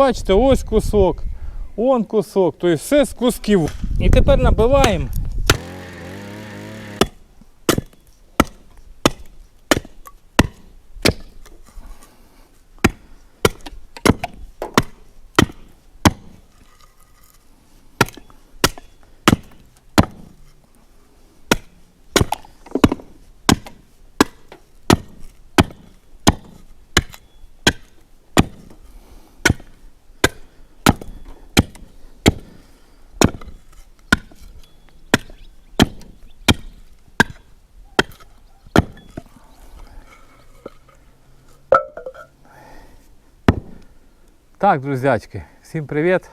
бачите, ось кусок, он кусок, тобто все з кусків. І тепер набиваємо. Так, друзячки, всім привіт.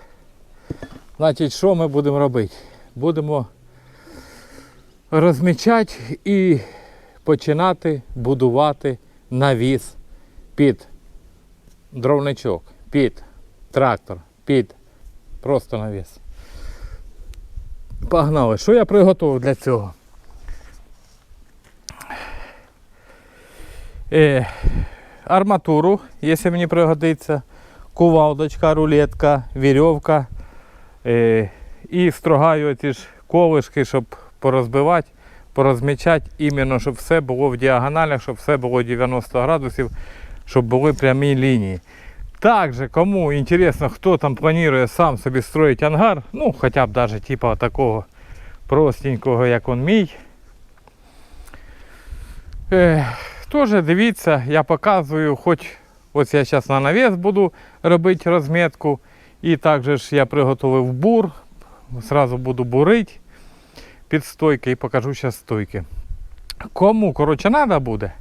Значить, що ми будемо робити? Будемо розмічати і починати будувати навіс під дровничок, під трактор, під просто навіс. Погнали. Що я приготував для цього? Е, арматуру, якщо мені пригодиться кувалдочка, рулетка, вірьовка е, і строгаю ці ж колишки, щоб порозбивати, порозмічати, іменно, щоб все було в діагоналях, щоб все було 90 градусів, щоб були прямі лінії. Також, кому інтересно, хто там планує сам собі строїти ангар, ну хоча б навіть типу такого простенького, як он мій. Е, Теж дивіться, я показую, хоч Ось я зараз на навіс буду робити розмітку. І також я приготував бур. Зразу буду бурити під стойки і покажу зараз стойки. Кому коротше треба буде,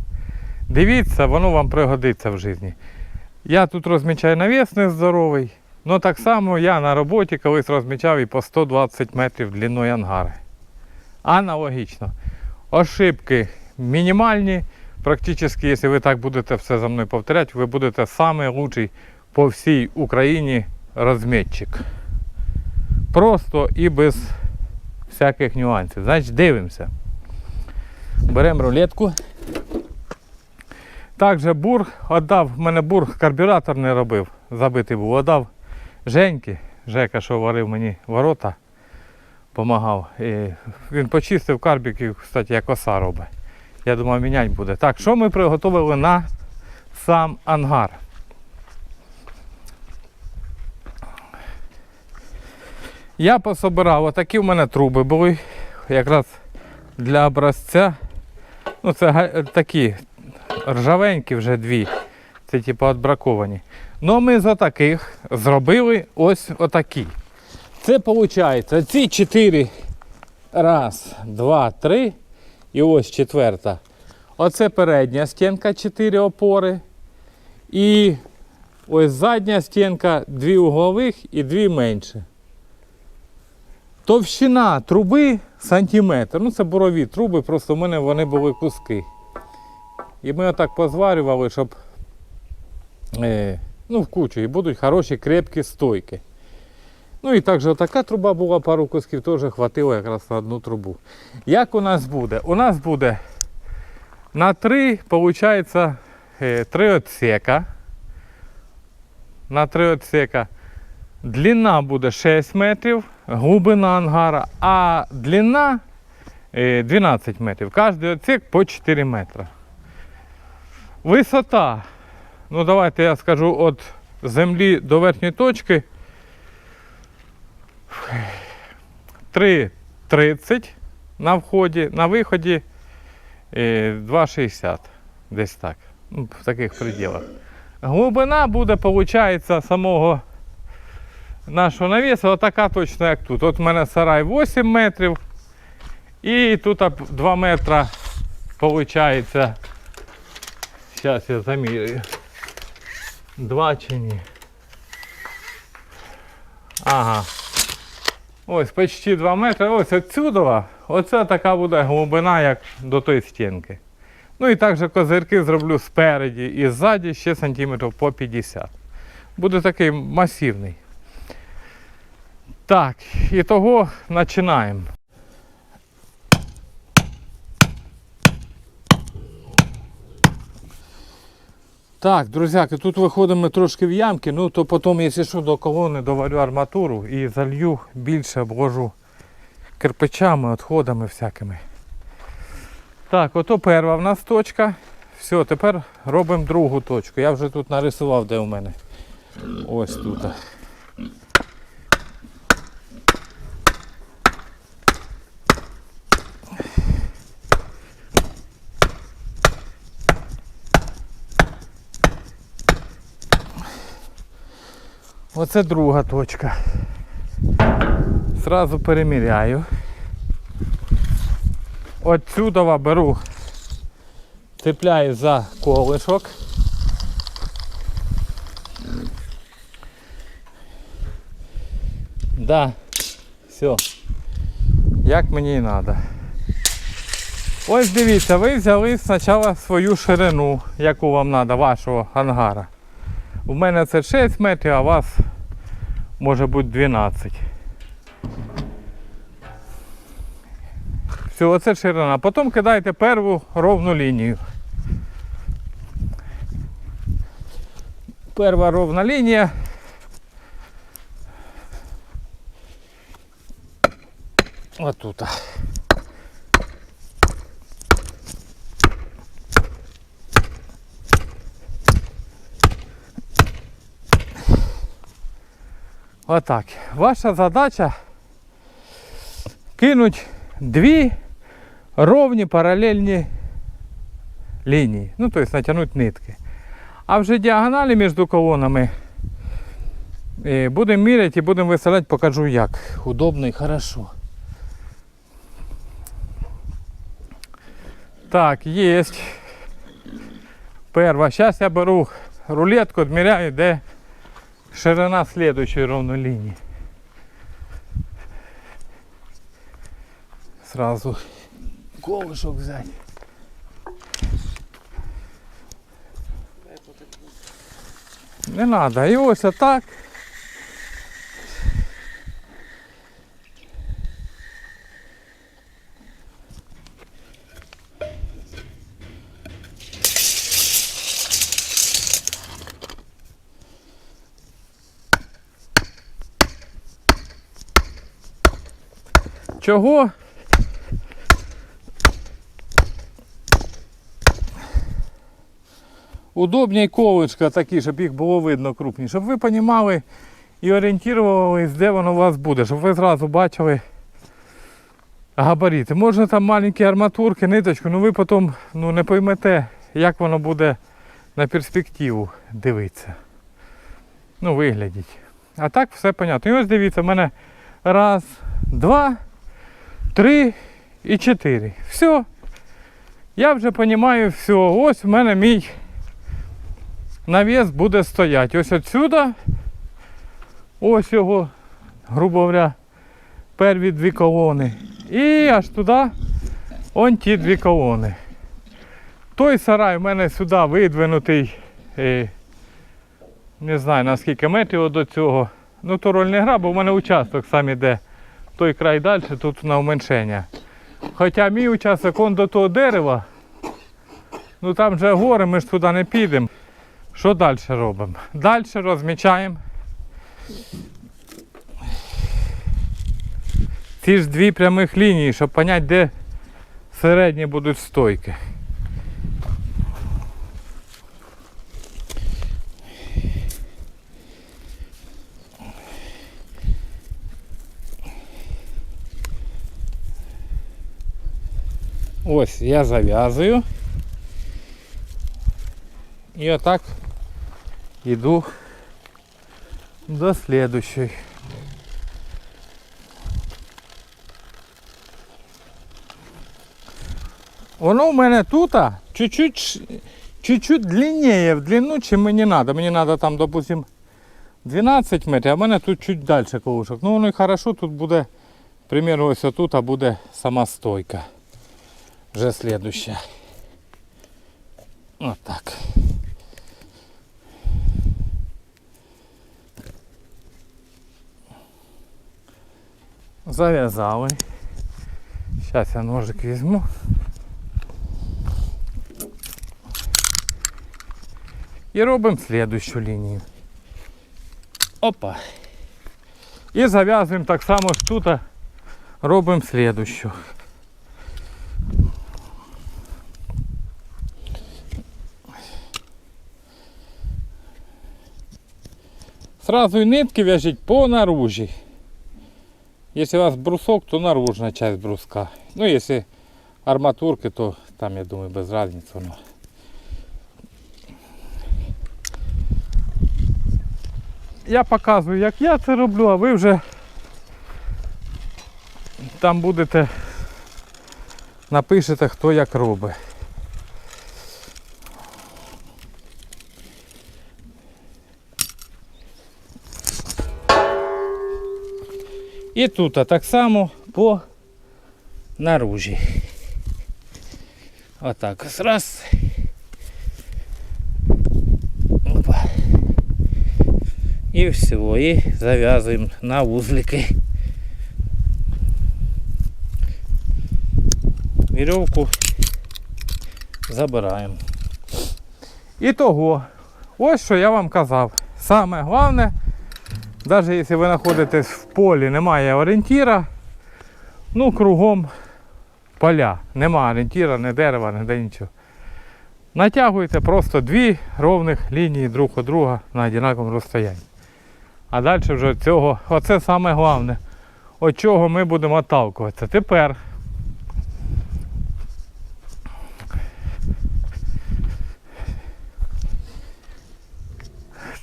дивіться, воно вам пригодиться в житті. Я тут розмічаю навіс нездоровий. Ну так само я на роботі колись розмічав і по 120 метрів длиною ангари. Аналогічно. Ошибки мінімальні. Практически, якщо ви так будете все за мною повторяти, ви будете лучший по всій Україні розмітчик. Просто і без всяких нюансів. Значить, дивимося. Беремо рулетку. Також бур віддав, в мене бур карбюратор не робив, забитий був, віддав Женьки, Жека, що варив мені ворота, допомагав. Він почистив карбік і, кстати, як оса робить. Я думаю, міняти буде. Так, що ми приготували на сам ангар? Я пособирав, отакі в мене труби були, якраз для образця. Ну, це такі ржавенькі вже дві. Це типу відбраковані. Ну ми з отаких зробили ось отакі. Це виходить, ці чотири. Раз, два, три. І ось четверта. Оце передня стінка, 4 опори. І ось задня стінка, дві углових і дві менше. Товщина труби сантиметр. Ну це бурові труби, просто в мене вони були куски. І ми отак позварювали, щоб е, ну, в кучу і будуть хороші крепкі стойки. Ну і також така труба була, пару кусків теж хватило якраз на одну трубу. Як у нас буде? У нас буде на три, виходить, три отсека. На три отсека. Длина буде 6 метрів, глибина ангара, а длина е, 12 метрів. Кожний отсек по 4 метри. Висота. Ну давайте я скажу від землі до верхньої точки. 3,30 на вході, на виході е, 2,60. Десь так. Ну, в таких пределах. Глибина буде, виходить, самого нашого навісу, отака точно, як тут. От у мене сарай 8 метрів. І тут 2 метра, виходить. Зараз я замірюю. Два чи ні. Ага. Ось почти 2 метри. Ось отсюда. Оце така буде глибина, як до тої стінки. Ну і також козирки зроблю спереді і ззаді ще сантиметрів по 50. Буде такий масивний. Так, і того починаємо. Так, друзяки, тут виходимо трошки в ямки, ну то потім, якщо що, до колони доварю арматуру і залью більше обложу кирпичами, відходами всякими. Так, ото перша в нас точка. Все, тепер робимо другу точку. Я вже тут нарисував, де у мене. Ось тут. Оце друга точка. Сразу переміряю. Отсюда беру, цепляю за колишок. Да, все. Як мені і треба. Ось дивіться, ви взяли спочатку свою ширину, яку вам треба, вашого ангара. У мене це 6 метрів, а у вас може бути 12. Все, оце ширина. Потім кидайте перву ровну лінію. Перва ровна лінія. Отут. Отак. Ваша задача кинуть дві ровні паралельні лінії. Ну, тобто натягнути нитки. А вже діагоналі між колонами е, будемо міряти і будемо виставляти, покажу як. Удобно і хорошо. Так, є. Перша. Зараз я беру рулетку, відміряю, де ширина следующей ровной линии. Сразу колышок взять. Не надо. І ось отак. Чого? удобні колечка такі, щоб їх було видно крупні, щоб ви розуміли і орієнтувалися, де воно у вас буде, щоб ви зразу бачили габарити. Можна там маленькі арматурки, ниточку, але ви потім ну, не поймете, як воно буде на перспективу дивитися. Ну, виглядіть. А так все понятно. І ось дивіться, в мене раз, два, три і чотири. Все. Я вже розумію, все, ось в мене мій навіс буде стояти. Ось отсюда, ось його, грубо говоря, перві дві колони. І аж туди он ті дві колони. Той сарай в мене сюди видвинутий, е, не знаю наскільки метрів до цього. Ну то роль не гра, бо в мене участок сам іде. Той край далі, тут на уменшення. Хоча мій участок он до того дерева, ну там вже гори, ми ж туди не підемо. Що далі робимо? Далі розмічаємо ці ж дві прямих лінії, щоб зрозуміти, де середні будуть стойки. Ось я зав'язую. І отак йду до слідущої. Воно у мене тут чуть-чуть чуть-чуть длиннее в длину, чим мені треба. Мені треба там, допустим, 12 метрів, а в мене тут чуть далі колушок. Ну воно і хорошо, тут буде, примерно ось отут, а буде сама стойка. Вже слідуща. Отак. Зав'язали. Зараз я ножик візьму. І робимо слідущу лінію. Опа. І зав'язуємо так само ж тут. Робимо слідущу. Сразу нитки в'яжіть по наружі. Якщо у вас брусок, то наружна часть бруска. Ну, якщо арматурки, то там, я думаю, без різниці воно. Я показую, як я це роблю, а ви вже там будете напишете, хто як робить. І тут так само по наружі. Отак раз. Опа. І все, і зав'язуємо на вузлики. Вірьовку забираємо. І того, ось що я вам казав. Саме головне, навіть якщо ви знаходитесь в полі, немає орієнтіра, ну кругом поля. Нема орієнтіра, не дерева, ніде нічого. Натягуйте просто дві ровних лінії друг у друга на однаковому розстоянні. А далі вже цього, оце саме головне, від чого ми будемо отталкуватися. Тепер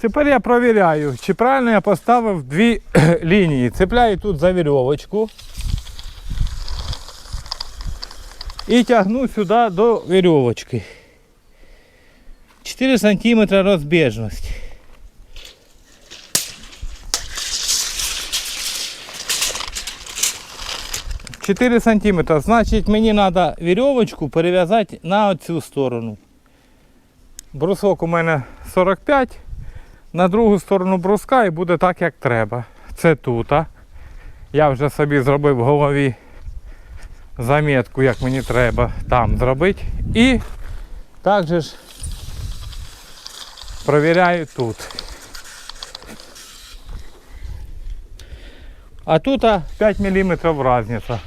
Тепер я провіряю, чи правильно я поставив дві лінії. Цепляю тут за вірьовочку. І тягну сюди до вірьовочки. 4 см розбіжності. Чотири сантиметра. Значить мені треба вірьовочку перев'язати на цю сторону. Брусок у мене 45 на другу сторону бруска і буде так, як треба. Це тут. Я вже собі зробив в голові замітку, як мені треба там зробити. І також ж провіряю тут. А тут 5 мм різниця.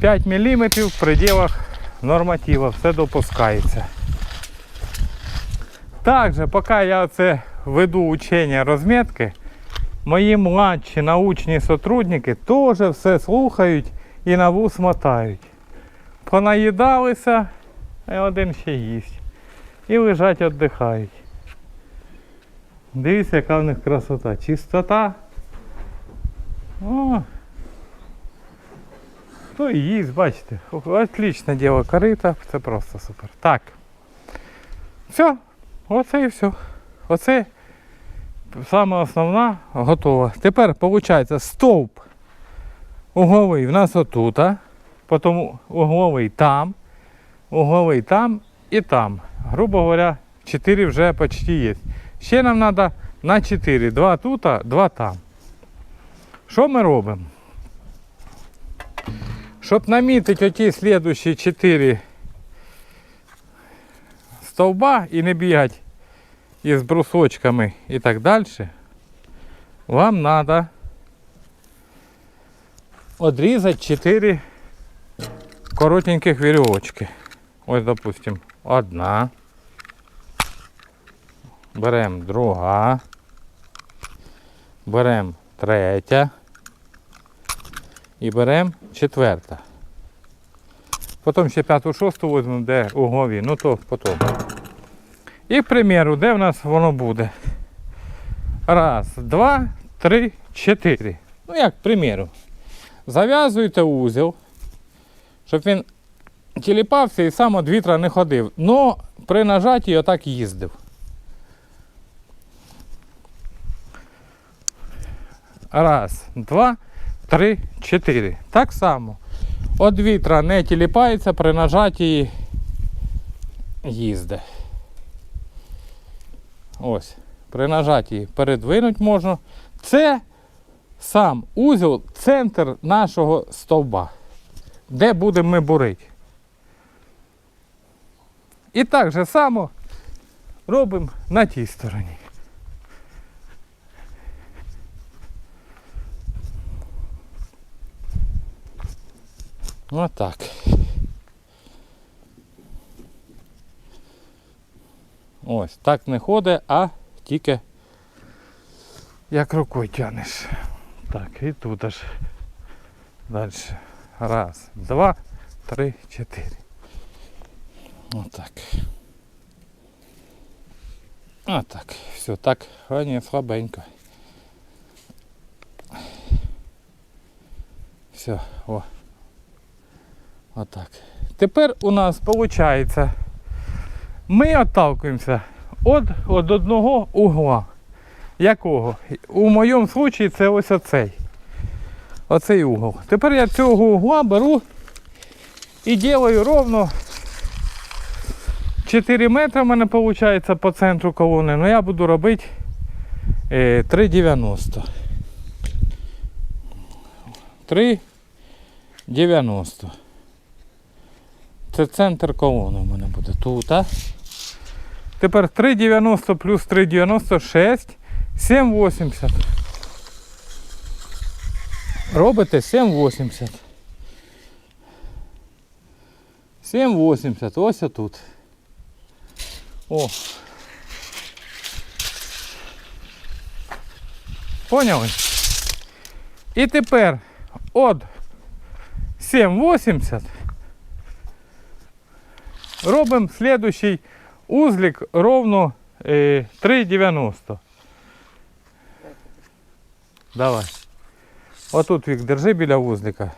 5 мм в пределах норматива, все допускається. Также, поки я це веду учення розмітки, мої младші научні сотрудники теж все слухають і на вус мотають. Понаїдалися, а один ще їсть. І лежать віддихають. Дивіться, яка в них красота. Чистота. О, і їсть, бачите. Отлічне діло корита, це просто супер. Так. Все, оце і все. Оце саме основна готова. Тепер виходить стовп угловий в нас отут, потім угловий там, угловий там і там. Грубо говоря, 4 вже почти є. Ще нам треба на 4. Два тут, два там. Що ми робимо? Щоб намітити оті слідущі 4 стовба і не бігати із брусочками і так далі, вам треба одрізати 4 коротеньких вірьовочки. Ось, допустим, одна. Беремо друга. Беремо третя. І беремо четверта. Потім ще п'яту, шосту візьмемо, де углові, ну то потім. І, к примеру, де в нас воно буде? Раз, два, три, чотири. Ну як, к примеру. Зав'язуєте узел, щоб він тіліпався і сам від вітра не ходив. Но при нажатті отак їздив. Раз, два, три, чотири. Так само. От вітра не тіліпається, при нажатті їздить. Ось, при нажатті передвинути можна. Це сам узел, центр нашого стовба, де будемо ми бурити. І так же само робимо на тій стороні. Отак. Ось, так не ходить, а тільки як рукою тянеш. Так, і тут аж. Далі. Раз, два, три, чотири. Отак. Отак. Все, так, а ні, слабенько. Все, о. Отак. Тепер у нас виходить, ми відталкуємося від, від одного угла. Якого? У моєму випадку це ось оцей. Оцей угол. Тепер я цього угла беру і ділаю ровно 4 метри в мене виходить по центру колони, але я буду робити е, 3,90. 3,90. Це центр колони в мене буде тут. А? Тепер 3,90 плюс 3,96, 7,80. Робите 7,80. 7,80. Ось отут. О. Поняли? І тепер от 7,80 робимо слідуючий узлик ровно е, 3,90. Давай. Отут Вік, держи біля вузлика.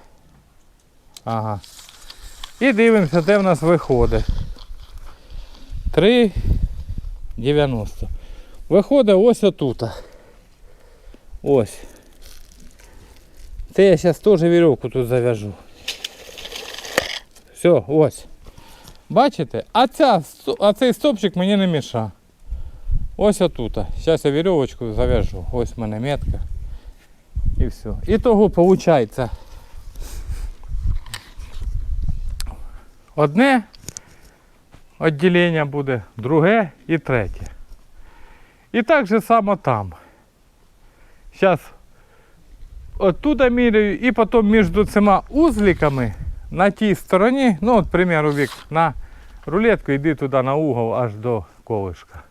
Ага. І дивимося, де в нас виходить. 3,90. Виходить ось отут. Ось. Це я зараз теж вірьовку тут зав'яжу. Все, ось. Бачите? А, ця, а цей стопчик мені не міша. Ось отут. Зараз я вірьовочку зав'яжу. Ось в мене метка. І все. І того виходить. Одне відділення буде, друге і третє. І так же само там. Зараз оттуда міряю і потім між цими узликами на тій стороні, ну от, к примеру, Вік, на рулетку йди туди на угол аж до колишка.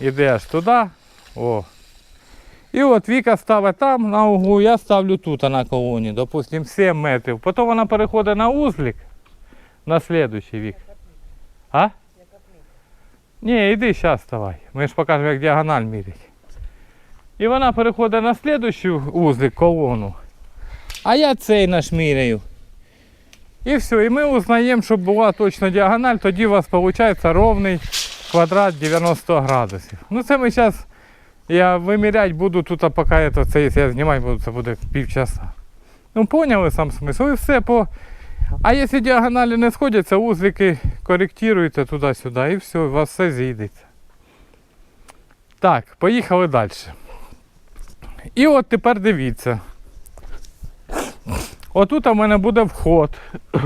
Іди аж туди. О. І от Віка ставить там на углу, я ставлю тут на колоні, допустим, 7 метрів. Потім вона переходить на узлик на слідуючий вік. А? Ні, йди зараз ставай. Ми ж покажемо, як діагональ міряти. І вона переходить на слідуючий узлик колону. А я цей наш міряю. І все, і ми узнаємо, щоб була точно діагональ, тоді у вас виходить ровний квадрат 90 градусів. Ну це ми зараз, я виміряти буду тут, а поки це, я знімати буду, це буде півчаса. Ну поняли сам смисл. І все по. А якщо діагоналі не сходяться, узлики коректуєте туди-сюди і все, у вас все зійдеться. Так, поїхали далі. І от тепер дивіться. Отут у мене буде вход.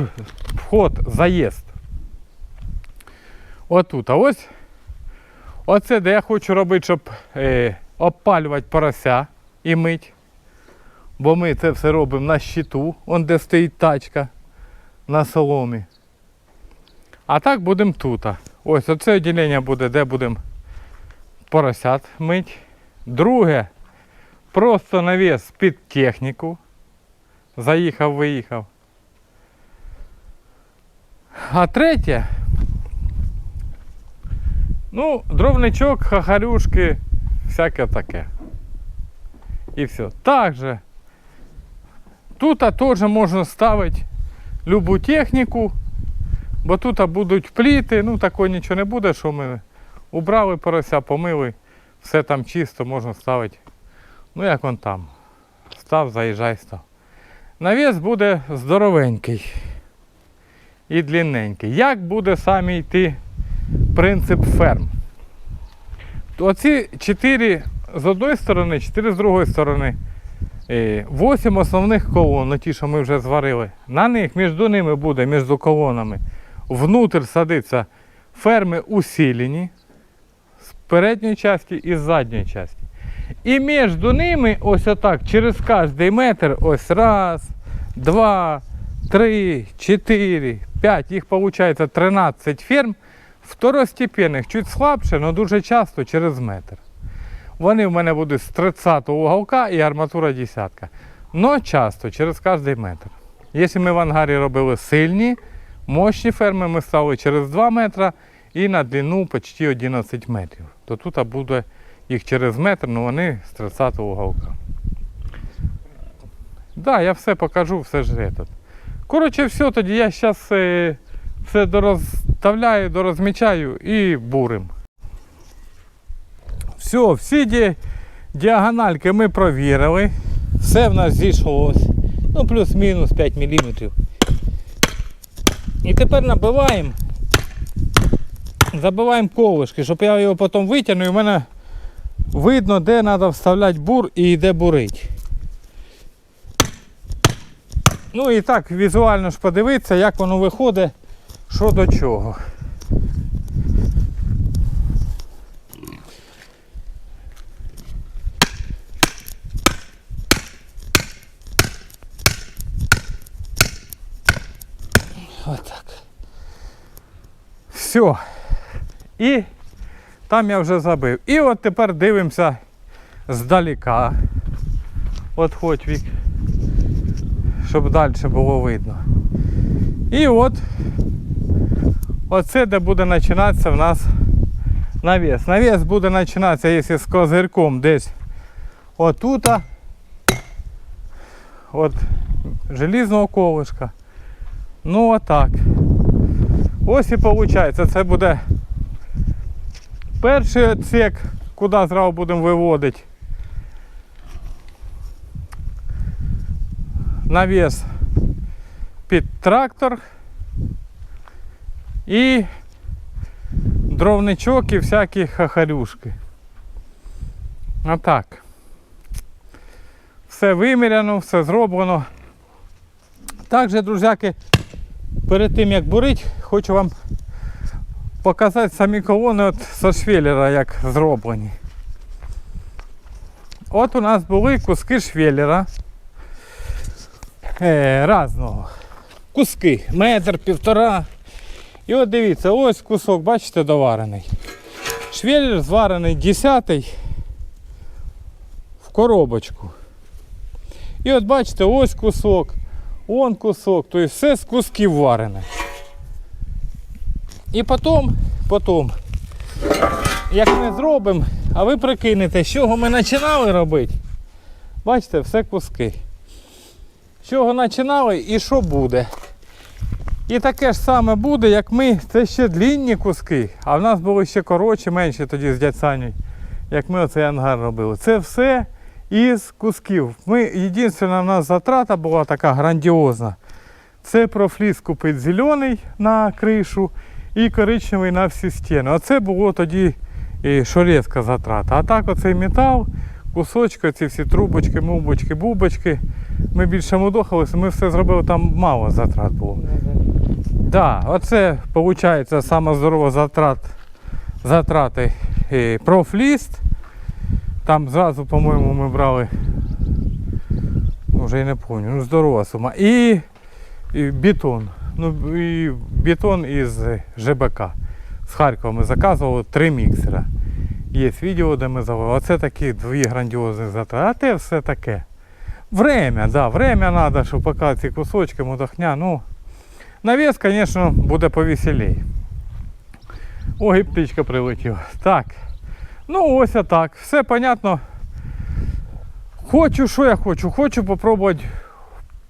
Вход, заїзд. Отут. А ось оце, де я хочу робити, щоб е, обпалювати порося і мить. Бо ми це все робимо на щиту, он де стоїть тачка на соломі. А так будемо тут. Ось оце відділення буде, де будемо поросят мить. Друге, просто навіс під техніку. Заїхав, виїхав. А третє. Ну, дровничок, хахарюшки, всяке таке. І все. Также тут теж можна ставити любу техніку, бо тут будуть пліти, ну такого нічого не буде, що ми убрали порося, помили, все там чисто, можна ставити. Ну як он там. Став, заїжджай, став. Навіс буде здоровенький і длинненький. Як буде саме йти принцип ферм? Оці 4 з одної сторони, 4 з другої сторони. 8 основних колон, ну ті, що ми вже зварили. На них між ними буде, між колонами, внутрь садиться ферми усилені з передньої частини і з задньої частини. І між ними ось отак через кожний метр ось раз, два, три, чотири, п'ять, їх виходить 13 ферм второстепенних, чуть слабше, але дуже часто через метр. Вони в мене будуть з 30 уголка і арматура десятка. Но часто, через кожний метр. Якщо ми в ангарі робили сильні, мощні ферми, ми ставили через 2 метри і на длину почти 11 метрів. То тут буде їх через метр, але вони з 30 уголка. Да, я все покажу, все ж этот. Коротше, все, тоді я зараз все дорозставляю, дорозмічаю і бурим. Все, всі ді, діагональки ми провірили. Все в нас зійшлось. Ну, плюс-мінус 5 мм. І тепер набиваємо. Забиваємо колишки, щоб я його потім витягну і в мене видно, де треба вставляти бур і де бурить. Ну і так візуально ж подивитися, як воно виходить, що до чого. Отак. Все. І там я вже забив. І от тепер дивимося здаліка. От хоч вік, щоб далі було видно. І от оце де буде починатися в нас навіс. Навіс буде починатися, якщо з козирком десь отута, от желізного колишка. Ну отак. Ось і виходить, це буде перший отсек, куди зразу будемо виводити. Навіс під трактор і дровничок і всякі хахарюшки. Отак. Все виміряно, все зроблено. Також, друзяки, перед тим як бурить, хочу вам показати самі колони от со швеллера, як зроблені. От у нас були куски швеллера е, разного. Куски, метр, півтора. І от дивіться, ось кусок, бачите, доварений. Швеллер зварений 10 в коробочку. І от бачите, ось кусок, он кусок, тобто все з кусків варене. І потім, потім, як ми зробимо, а ви прикинете, з чого ми починали робити. Бачите, все куски. З чого починали і що буде. І таке ж саме буде, як ми, це ще длінні куски, а в нас були ще коротші, менші тоді з дядь як ми оцей ангар робили. Це все із кусків. Ми, Єдине, в нас затрата була така грандіозна. Це профліс купити зелений на кришу і коричневий на всі стіни. Оце було тоді і шорезка затрата. А так оцей метал, кусочки, ці всі трубочки, мубочки, бубочки. Ми більше мудохалися, ми все зробили, там мало затрат було. Да, оце виходить саме здорова затрат, затрати профліст. Там зразу, по-моєму, ми брали, вже і не пам'ятаю, ну здорова сума. І, і бетон. Ну і бетон із ЖБК. З Харкова ми заказували три міксера. Є відео, де ми завели. Оце такі дві грандіозні затрати. А те все таке. Время, да, время треба, щоб поки ці кусочки мудохня, ну. Навіс, звісно, буде повеселей. Ой, і птичка прилетіла. Так. Ну ось так. Все понятно. Хочу, що я хочу? Хочу попробувати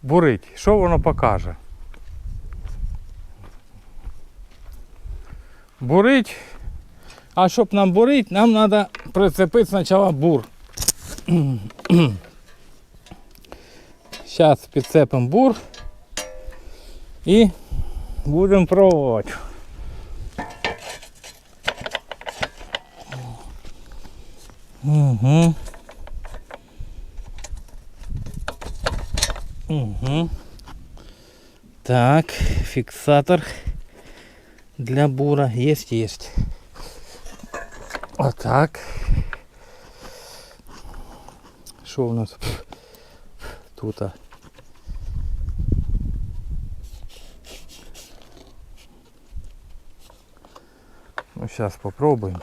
бурити. Що воно покаже. Бурить. А щоб нам бурити, нам треба прицепити спочатку бур. Зараз підцепимо бур і будемо пробувати. Угу. Угу. Так, фіксатор для бура есть, есть. Отак. Що у нас тут? Ну, сейчас попробуем.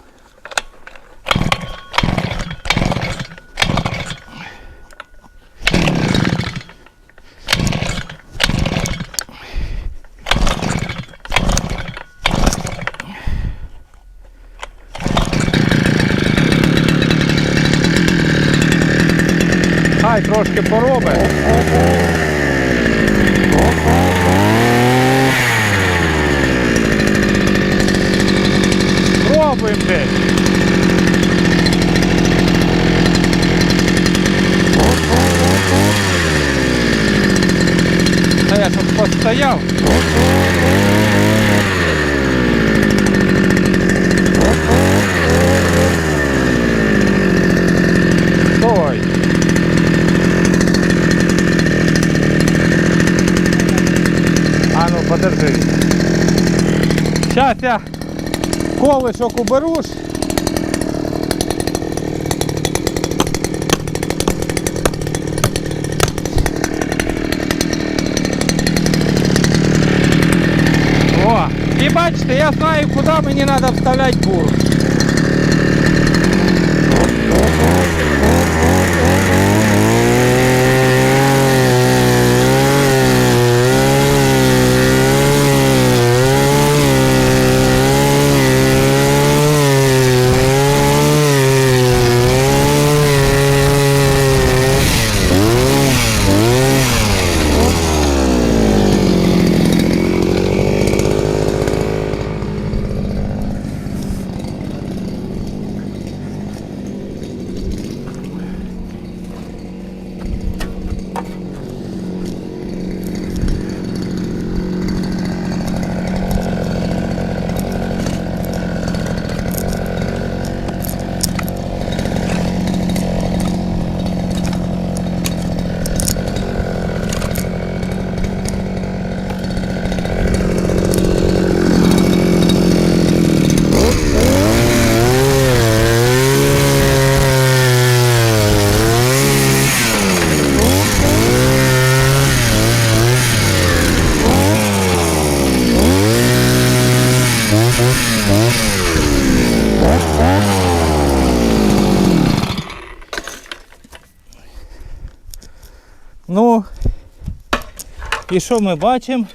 Хай трошки поробить. Пробуємо десь. А я тут постояв. Стой. А ну подержи. Сейчас колишок уберуш. О, і бачите, я знаю, куди мені треба вставляти бур. Ну, і що ми бачимо?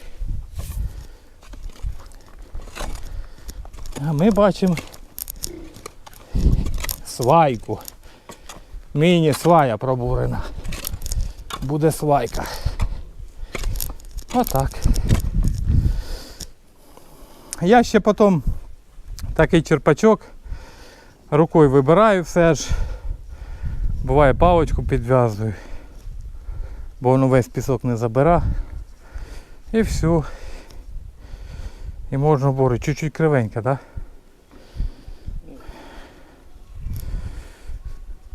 Ми бачимо свайку. Міні-свая пробурена. Буде свайка. Отак. Я ще потім такий черпачок рукою вибираю все ж. Буває паличку підв'язую бо воно весь пісок не забира. І все. І можна бори. Чуть-чуть кривенько, так?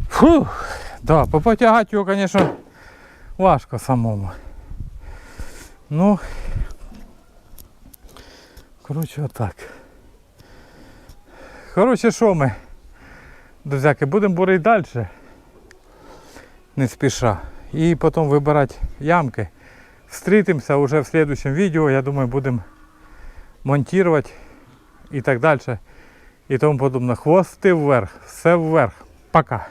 Фух, да, попотягати його, звісно, важко самому. Ну, коротше, отак. Коротше, що ми, друзяки, будемо бурити далі. Не спіша. І потім вибирати ямки. Встретимся уже в следующем видео. Я думаю, будем монтировать и так дальше. И тому подобное. Хвости вверх. Все вверх. Пока.